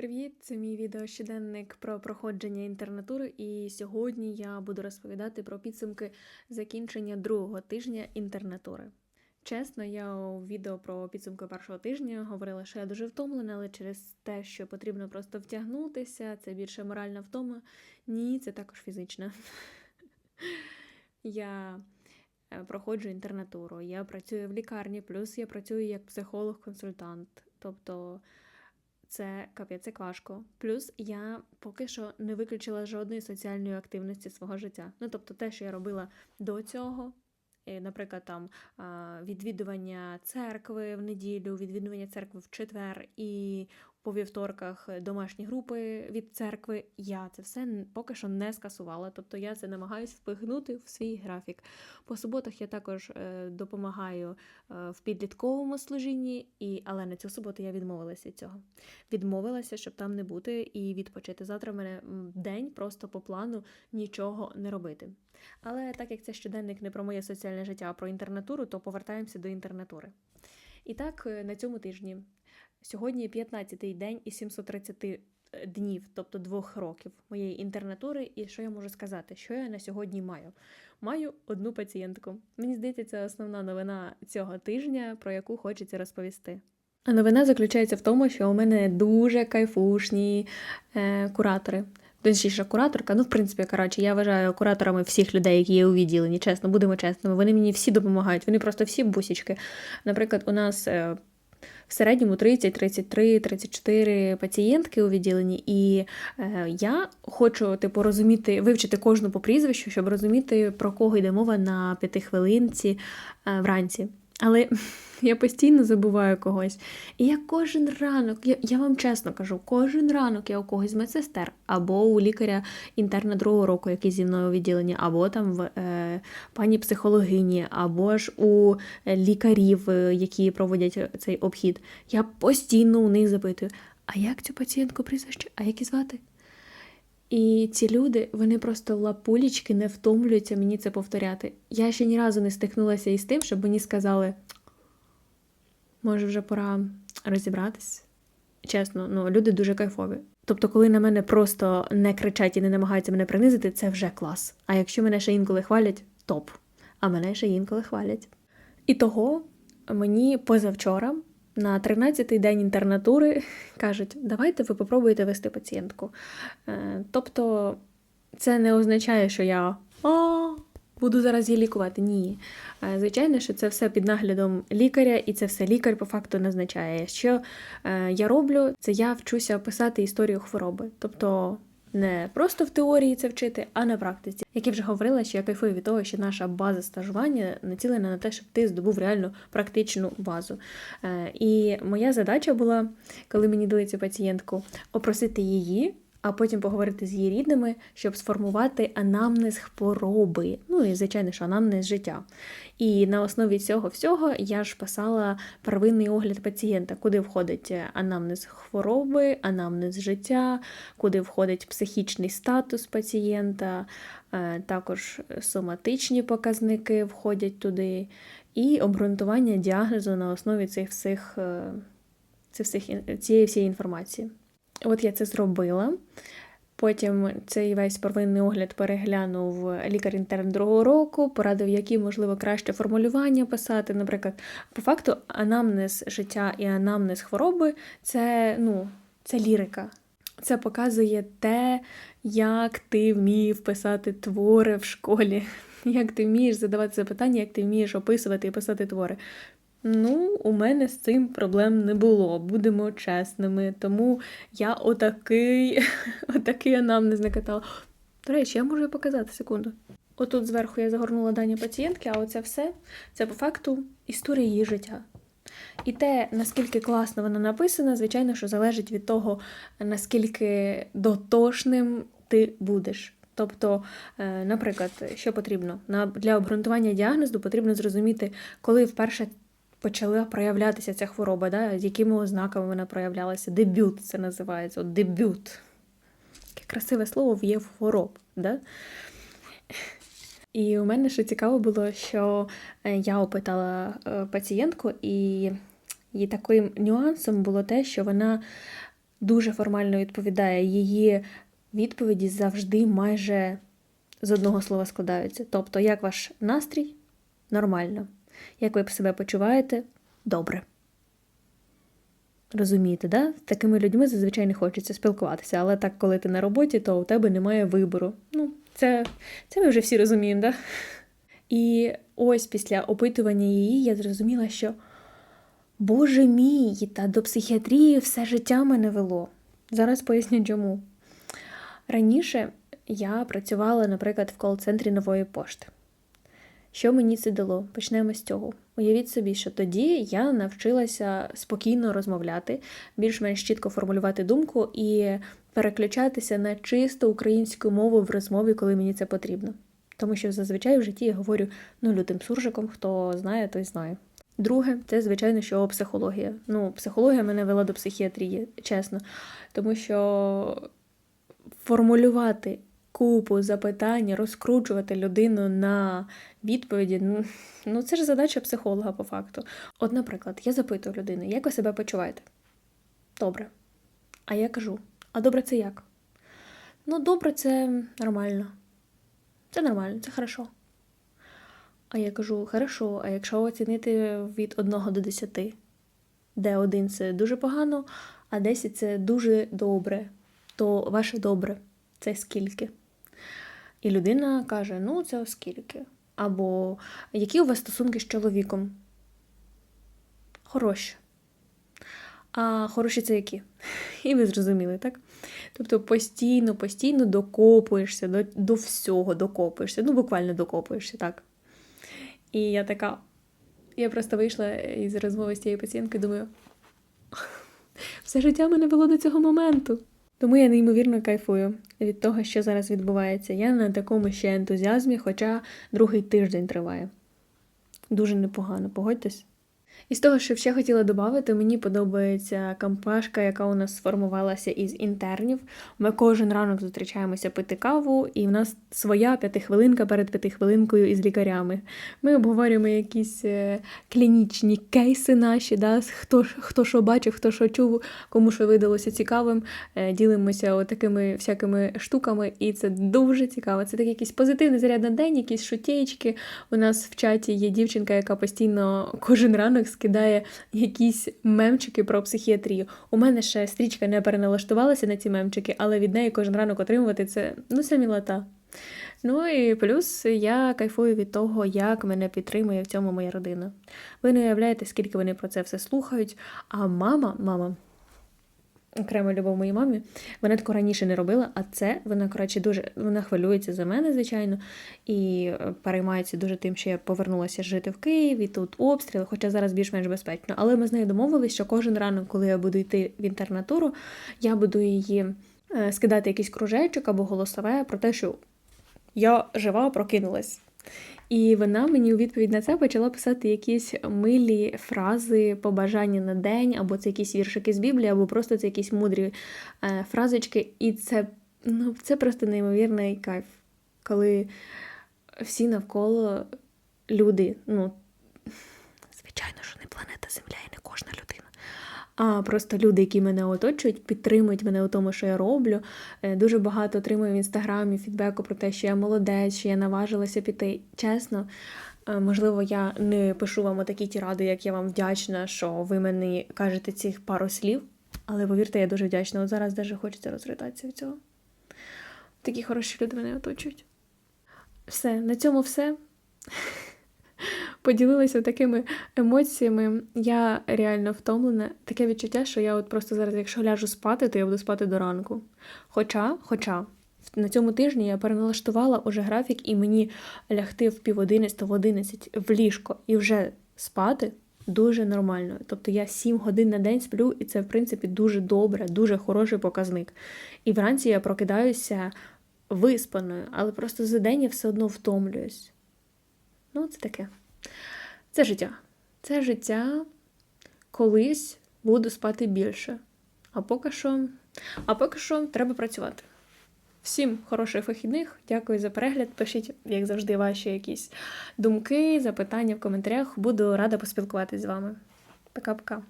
Привіт! Це мій відеощоденник про проходження інтернатури, і сьогодні я буду розповідати про підсумки закінчення другого тижня інтернатури. Чесно, я у відео про підсумки першого тижня говорила, що я дуже втомлена, але через те, що потрібно просто втягнутися, це більше моральна втома. Ні, це також фізична. Я е, проходжу інтернатуру, я працюю в лікарні, плюс я працюю як психолог-консультант. Тобто це капець важко. Плюс я поки що не виключила жодної соціальної активності свого життя. Ну тобто, те, що я робила до цього, наприклад, там відвідування церкви в неділю, відвідування церкви в четвер і по вівторках домашні групи від церкви. Я це все поки що не скасувала. Тобто я це намагаюсь впихнути в свій графік. По суботах я також е, допомагаю е, в підлітковому служінні, і, але на цю суботу я відмовилася від цього відмовилася, щоб там не бути і відпочити. Завтра в мене день просто по плану нічого не робити. Але так як це щоденник не про моє соціальне життя, а про інтернатуру, то повертаємося до інтернатури. І так, е, на цьому тижні. Сьогодні 15-й день із 730 днів, тобто двох років моєї інтернатури. І що я можу сказати? Що я на сьогодні маю? Маю одну пацієнтку. Мені здається, це основна новина цього тижня, про яку хочеться розповісти. А новина заключається в тому, що у мене дуже кайфушні е, куратори. Точніше, кураторка, ну, в принципі, коротше, я вважаю кураторами всіх людей, які є у відділенні, чесно, будемо чесними. Вони мені всі допомагають, вони просто всі бусічки. Наприклад, у нас е, в середньому 30, 33, 34 пацієнтки у відділенні, і е, я хочу, типу, розуміти, вивчити кожну по прізвищу, щоб розуміти, про кого йде мова на п'ятихвилинці е, вранці. Але я постійно забуваю когось. І я кожен ранок, я, я вам чесно кажу, кожен ранок я у когось медсестер, або у лікаря інтерна другого року, який зі мною у відділенні, або там в е, пані психологині, або ж у лікарів, е, які проводять цей обхід. Я постійно у них запитую: а як цю пацієнтку прізвище? А як і звати? І ці люди, вони просто лапулічки не втомлюються мені це повторяти. Я ще ні разу не стикнулася із тим, щоб мені сказали, може, вже пора розібратись. Чесно, ну люди дуже кайфові. Тобто, коли на мене просто не кричать і не намагаються мене принизити, це вже клас. А якщо мене ще інколи хвалять, топ. А мене ще інколи хвалять. І того мені позавчора, на 13-й день інтернатури, кажуть, давайте ви попробуєте вести пацієнтку. Е, Тобто, це не означає, що я а, буду зараз її лікувати. Ні. Е, Звичайно, що це все під наглядом лікаря, і це все лікар по факту назначає. Що е, я роблю, це я вчуся описати історію хвороби. Тобто не просто в теорії це вчити, а на практиці. Як я вже говорила, що я кайфую від того, що наша база стажування націлена на те, щоб ти здобув реально практичну базу. Е, І моя задача була, коли мені дали цю пацієнтку, опросити її. А потім поговорити з її рідними, щоб сформувати анамнез хвороби. Ну і звичайно, що анамнез життя. І на основі цього всього я ж писала первинний огляд пацієнта, куди входить анамнез хвороби, анамнез життя, куди входить психічний статус пацієнта, е, також соматичні показники входять туди, і обґрунтування діагнозу на основі цих всіх, е, цих цієї всієї інформації. От я це зробила. Потім цей весь первинний огляд переглянув лікар-інтерн другого року, порадив, які, можливо, краще формулювання писати. Наприклад, по факту, анамнез життя і анамнез хвороби це, ну, це лірика. Це показує те, як ти вмів писати твори в школі, як ти вмієш задавати запитання, як ти вмієш описувати і писати твори. Ну, у мене з цим проблем не було, будемо чесними. Тому я отакий, отакий анамнез накатала. До речі, я можу показати секунду. Отут зверху я загорнула дані пацієнтки, а оце все це по факту історія її життя. І те, наскільки класно вона написана, звичайно, що залежить від того, наскільки дотошним ти будеш. Тобто, е, наприклад, що потрібно? Для обґрунтування діагнозу потрібно зрозуміти, коли вперше почала проявлятися ця хвороба, да? якими ознаками вона проявлялася. Дебют це називається. Дебют. Яке красиве слово в є хвороб. Да? І у мене ще цікаво було, що е, я опитала е, пацієнтку, і, і таким нюансом було те, що вона дуже формально відповідає. Її відповіді завжди майже з одного слова складаються. Тобто, як ваш настрій? Нормально. Як ви себе почуваєте? Добре. Розумієте, да? З такими людьми зазвичай не хочеться спілкуватися, але так, коли ти на роботі, то у тебе немає вибору. Ну, це, це ми вже всі розуміємо, да? І ось після опитування її я зрозуміла, що Боже мій, та до психіатрії все життя мене вело. Зараз поясню чому. Раніше я працювала, наприклад, в кол-центрі нової пошти. Що мені це дало? Почнемо з цього. Уявіть собі, що тоді я навчилася спокійно розмовляти, більш-менш чітко формулювати думку і переключатися на чисто українську мову в розмові, коли мені це потрібно. Тому що зазвичай в житті я говорю ну, лютим суржиком, хто знає, той знає. Друге, це, звичайно, що психологія. Ну, психологія мене вела до психіатрії, чесно. Тому що формулювати купу запитань, розкручувати людину на відповіді. Ну, ну це ж задача психолога по факту. От, наприклад, я запитую людини, як ви себе почуваєте? Добре. А я кажу: а добре, це як? Ну, добре, це нормально. Це нормально, це хорошо. А я кажу, хорошо, а якщо оцінити від 1 до 10, де 1 це дуже погано, а 10 це дуже добре, то ваше добре це скільки? І людина каже: ну, це оскільки. Або які у вас стосунки з чоловіком? Хороші. А хороші це які? І ви зрозуміли, так? Тобто постійно, постійно докопуєшся до до всього, докопуєшся. Ну, буквально докопуєшся, так. І я така. Я просто вийшла із розмови з тією пацієнткою, думаю, все життя мене було до цього моменту. Тому я неймовірно кайфую від того, що зараз відбувається. Я на такому ще ентузіазмі, хоча другий тиждень триває. Дуже непогано, погодьтесь. І з того, що ще хотіла додати, мені подобається кампашка, яка у нас сформувалася із інтернів. Ми кожен ранок зустрічаємося пити каву, і в нас своя п'ятихвилинка перед п'ятихвилинкою із лікарями. Ми обговорюємо якісь е, клінічні кейси наші, да? хто хто що бачив, хто що чув, кому що видалося цікавим. Е, ділимося такими всякими штуками, і це дуже цікаво. Це такий якийсь позитивний заряд на день, якісь шутєчки. У нас в чаті є дівчинка, яка постійно кожен ранок скидає якісь мемчики про психіатрію. У мене ще стрічка не переналаштувалася на ці мемчики, але від неї кожен ранок отримувати це ну це мілота. Ну і плюс я кайфую від того, як мене підтримує в цьому моя родина. Ви не уявляєте, скільки вони про це все слухають. А мама, мама окрема любов моїй мамі. Вона такого раніше не робила, а це вона, коротше, дуже вона хвилюється за мене, звичайно, і е, переймається дуже тим, що я повернулася жити в Києві, тут обстріли, хоча зараз більш-менш безпечно. Але ми з нею домовилися, що кожен ранок, коли я буду йти в інтернатуру, я буду її е, скидати якийсь кружечок або голосове про те, що я жива, прокинулась. І вона мені у відповідь на це почала писати якісь милі фрази, побажання на день, або це якісь віршики з Біблії, або просто це якісь мудрі е, фразочки. І це ну, це просто неймовірний кайф, коли всі навколо люди, ну, звичайно, що не планета Земля і не кожна людина а просто люди, які мене оточують, підтримують мене у тому, що я роблю. Е, дуже багато отримую в інстаграмі фідбеку про те, що я молодець, що я наважилася піти. Чесно, е, можливо, я не пишу вам такі ті ради, як я вам вдячна, що ви мені кажете цих пару слів. Але повірте, я дуже вдячна. От зараз навіть хочеться розритатися від цього. Такі хороші люди мене оточують. Все, на цьому все поділилася такими емоціями. Я реально втомлена. Таке відчуття, що я от просто зараз, якщо ляжу спати, то я буду спати до ранку. Хоча, хоча. На цьому тижні я переналаштувала уже графік, і мені лягти в пів одинадцять, в одинадцять в ліжко і вже спати дуже нормально. Тобто я сім годин на день сплю, і це, в принципі, дуже добре, дуже хороший показник. І вранці я прокидаюся виспаною, але просто за день я все одно втомлююсь. Ну, це таке. Це життя. Це життя колись буду спати більше. А поки що, а поки що треба працювати. Всім хороших вихідних, дякую за перегляд. Пишіть, як завжди, ваші якісь думки, запитання в коментарях. Буду рада поспілкуватись з вами. Пока-пока.